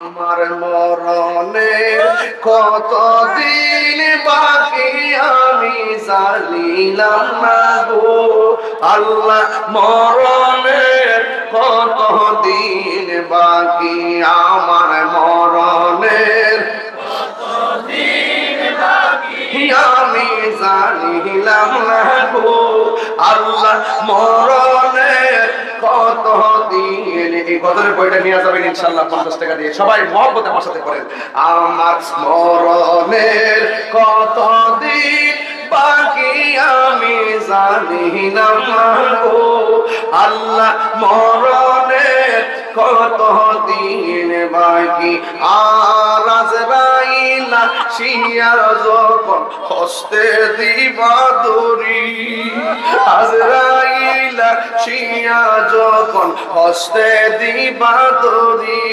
আমার মরণের কত দিন বাকি আমি জানিলাম না গো। আল্লাহ মরণের কত দিন বাকি আমার মরণের আমি জানিলাম না গো। আল্লাহ এই কদরের বইটা নিয়ে যাবেন ইনশাল্লাহ পঞ্চাশ টাকা দিয়ে। সবাই মহব্বত আমার সাথে করেন। আমার স্মরণের কত দিন বাকি আমি জানি না আল্লাহ মরণের কত দিন বাকি? আর শিয়া যখন হস্তে দিবা দরি শিয়া যখন হস্তে দিবা দরি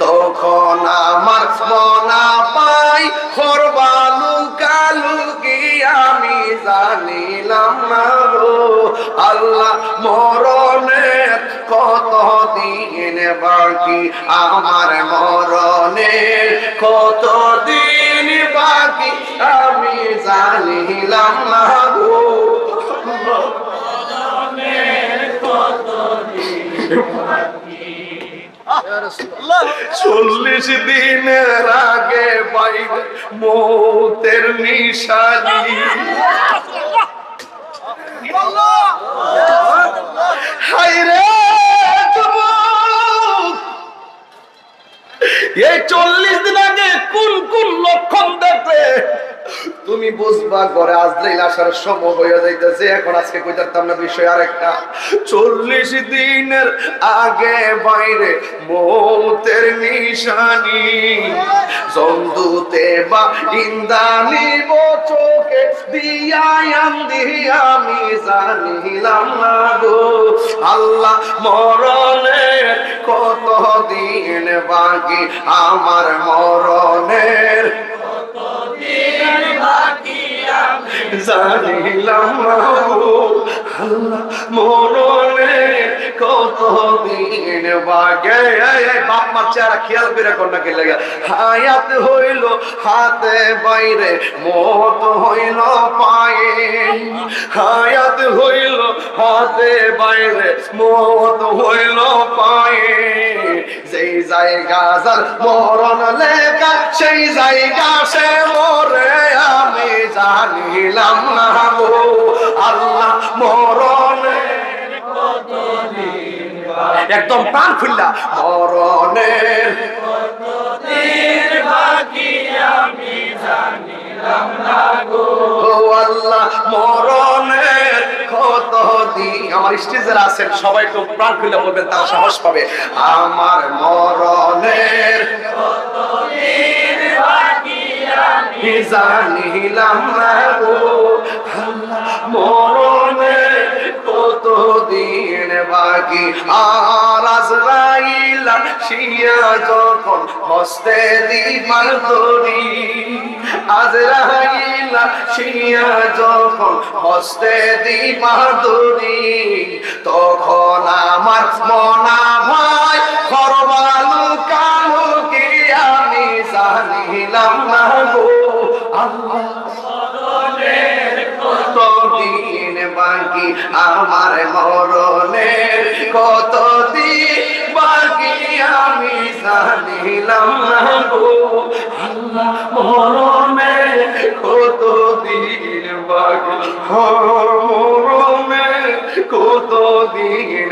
তখন আমার মনা পাই খরবালু কালু আমি জানিলাম না আল্লাহ দিন বাকি আমার মরণের কত দিন বাকি আমি জানিলাম না চল্লিশ দিনের আগে বাইরে মৌতের নিশানি। এই চল্লিশ দিন আগে কোন কোন লক্ষণ দেখলে? তুমি বুঝবা ঘরে আজরাইল আসার সময় হয়ে যাইতেছে। এখন আজকে কইতাম না বিষয় আরেকটা। চল্লিশ দিনের আগে বাইরে মৌতের নিশানি জন্দুতে বা ইন্দানি দিয়ায়াম দিয়া আমি জানিলাম না গো। আল্লাহ মরণের কত দিন বাকি? আমার মরণের জানিলাম আল্লাহ মরণের কত দিন বাগে বাপ মার চেহারা খেয়াল করে কন্যা কে লাগে। হায়াত হইল, হাতে বাইরে, মত হইল পায়ে। হায়াত হইল, হাতে বাইরে, মত হইল পায়ে। যেই জায়গা যার মরণ লেখা, সেই জায়গা সে মরে, আমি জানিলাম না গো। আল্লাহ মরণে একদম প্রাণ খুললা। মরণের মরণের আমার আছেন, সবাই তো প্রাণ বলবেন, তার সাহস পাবে। আমার মরণের জানিলাম না গো। আল্লাহ, মরণের কত দিন বাকি আর আজরাইলা শিয়া যখন হস্তে দিবার দরি আজরাইলা শিয়া যখন হস্তে দিবার দরি তখন আমার মনা ভাই খরবালু কালু কি আমি জানিলাম না গো। আল্লাহ কতদিন বাকি আমার মরণের জানিলাম না গো আল্লাহ মরণের কতদিন বাকি কত দিন